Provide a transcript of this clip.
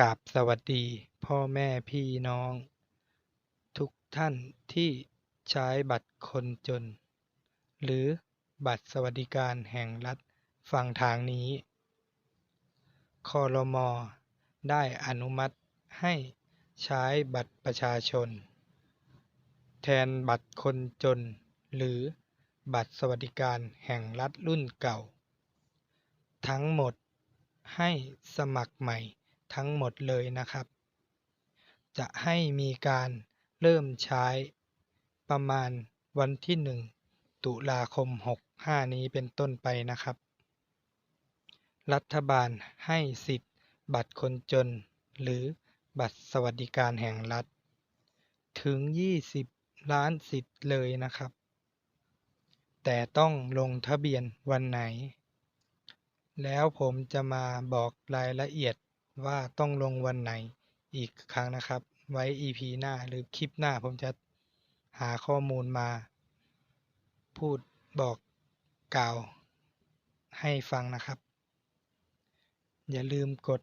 กราบสวัสดีพ่อแม่พี่น้อง ทุกท่านที่ใช้บัตรคนจน หรือบัตรสวัสดิการแห่งรัฐฟังทางนี้ครม.ได้อนุมัติให้ใช้บัตรประชาชน แทนบัตรคนจน หรือบัตรสวัสดิการแห่งรัฐรุ่นเก่า ทั้งหมดให้สมัครใหม่ ทั้งหมดเลยนะครับ จะให้มีการเริ่มใช้ประมาณวันที่ 1 ตุลาคม 65 นี้เป็นต้นไปนะครับ รัฐบาลให้สิทธิ์บัตรคนจน หรือบัตรสวัสดิการแห่งรัฐ ถึง 20 ล้านสิทธิ์เลยนะครับ แต่ต้องลงทะเบียนวันไหน แล้วผมจะมาบอกรายละเอียด ว่าต้องลงวันไหนอีกครั้งนะครับ ไว้ EP หน้าหรือคลิปหน้าผมจะหาข้อมูลมา พูดบอกกล่าวให้ฟังนะครับ อย่าลืมกด